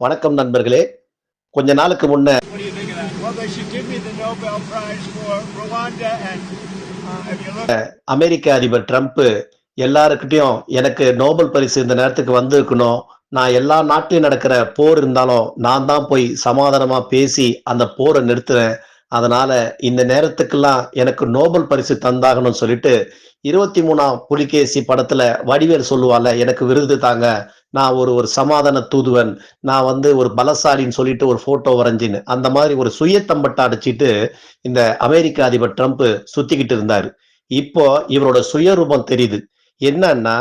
வணக்கம் நண்பர்களே. கொஞ்ச நாளுக்கு முன்ன uh, அமெரிக்க அதிபர் ட்ரம்ப் எல்லாருக்கிட்டையும் எனக்கு நோபல் பரிசு இந்த நேரத்துக்கு வந்திருக்கணும். நான் எல்லா நாட்டிலும் நடக்கிற போர் இருந்தாலும் நான் தான் போய் சமாதானமா பேசி அந்த போரை நிறுத்துறேன் அதனால இந்த நேரத்துக்கெல்லாம் எனக்கு நோபல் பரிசு தந்தாகணும்னு சொல்லிட்டு இருபத்தி மூணாம் புலிகேசி படத்துல வடிவேல் சொல்லுவால எனக்கு விருது தாங்க. நான் ஒரு ஒரு சமாதான தூதுவன். நான் வந்து ஒரு பலசாலின்னு சொல்லிட்டு ஒரு போட்டோ வரைஞ்சின்னு. அந்த மாதிரி ஒரு சுயத்தம்பட்டை அடிச்சிட்டு இந்த அமெரிக்க அதிபர் ட்ரம்ப் சுத்திக்கிட்டு இருந்தாரு. இப்போ இவரோட சுயரூபம் தெரியுது. என்னன்னா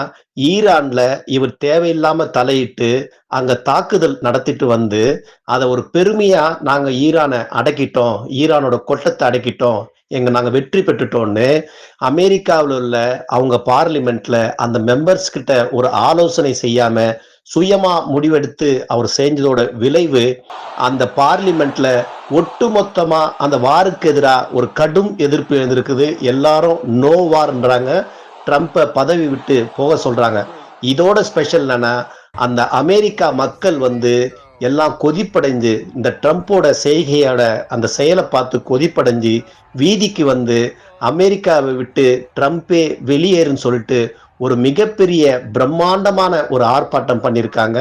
ஈரான்ல இவர் தேவையில்லாம தலையிட்டு அங்க தாக்குதல் நடத்திட்டு வந்து அதை ஒரு பெருமையா நாங்க ஈரானை அடக்கிட்டோம் ஈரானோட கொட்டத்தை அடக்கிட்டோம் எங்க நாங்க வெற்றி பெற்றுட்டோம்னு அமெரிக்காவில் உள்ள அவங்க பார்லிமெண்ட்ல அந்த மெம்பர்ஸ் கிட்ட ஒரு ஆலோசனை செய்யாம சுயமா முடிவெடுத்து அவர் செஞ்சதோட விளைவு அந்த பார்லிமெண்ட்ல ஒட்டுமொத்தமா அந்த வாருக்கு எதிராக ஒரு கடும் எதிர்ப்பு எழுந்திருக்குது. எல்லாரும் நோ வார்ன்றாங்க ட்ரம்ப்பை பதவி விட்டு போக சொல்கிறாங்க இதோட ஸ்பெஷல் என்னன்னா அந்த அமெரிக்கா மக்கள் வந்து எல்லாம் கொதிப்படைஞ்சு இந்த ட்ரம்ப்போட செய்கையோட அந்த செயலை பார்த்து கொதிப்படைஞ்சு வீதிக்கு வந்து அமெரிக்காவை விட்டு ட்ரம்ப்பே வெளியேறுன்னு சொல்லிட்டு ஒரு மிகப்பெரிய பிரம்மாண்டமான ஒரு ஆர்ப்பாட்டம் பண்ணியிருக்காங்க.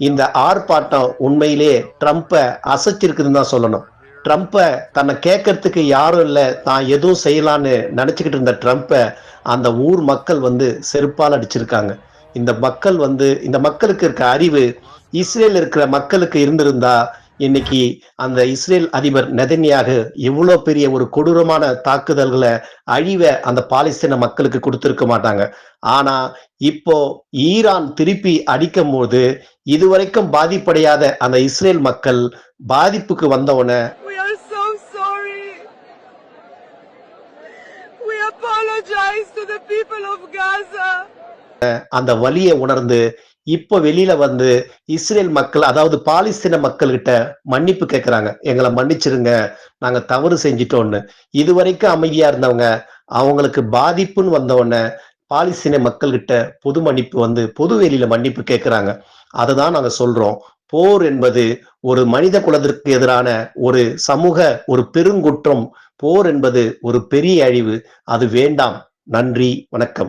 இந்த ஆர்ப்பாட்டம் உண்மையிலே ட்ரம்ப்பை அசைச்சிருக்குதுன்னு தான் சொல்லணும். ட்ரம்ப்பை தன்னை கேட்கறதுக்கு யாரும் இல்லை தான் எதுவும் செய்யலான்னு நினச்சிக்கிட்டு இருந்த ட்ரம்ப்பை அந்த ஊர் மக்கள் வந்து செருப்பால் அடிச்சிருக்காங்க. இந்த மக்கள் வந்து இந்த மக்களுக்கு இருக்க அறிவு இஸ்ரேல் இருக்கிற மக்களுக்கு இருந்திருந்தா இன்னைக்கு அந்த இஸ்ரேல் அதிபர் நெதன்யாக எவ்வளோ பெரிய ஒரு கொடூரமான தாக்குதல்களை அழிவை அந்த பாலஸ்தீன மக்களுக்கு கொடுத்துருக்க மாட்டாங்க. ஆனா இப்போ ஈரான் திருப்பி அடிக்கும் போது இதுவரைக்கும் பாதிப்படையாத அந்த இஸ்ரேல் மக்கள் பாதிப்புக்கு வந்தவன அந்த வலியை உணர்ந்து இப்போ வெளியில வந்து இஸ்ரேல் மக்கள் அதாவது பாலஸ்தீன மக்கள்கிட்ட மன்னிப்பு கேட்கறாங்க எங்களை மன்னிச்சிருங்க நாங்க தவறு செஞ்சிட்டோம்னு. இதுவரைக்கும் அமைதியா இருந்தவங்க அவங்களுக்கு பாதிப்புன்னு வந்தவொடனே பாலஸ்தீன மக்கள்கிட்ட பொது மன்னிப்பு வந்து பொது வெளியில மன்னிப்பு கேட்கிறாங்க அதை தான் நாங்க சொல்றோம். போர் என்பது ஒரு மனித குலத்திற்கு எதிரான ஒரு சமூக ஒரு பெருங்குற்றம். போர் என்பது ஒரு பெரிய அழிவு. அது வேண்டாம். நன்றி வணக்கம்.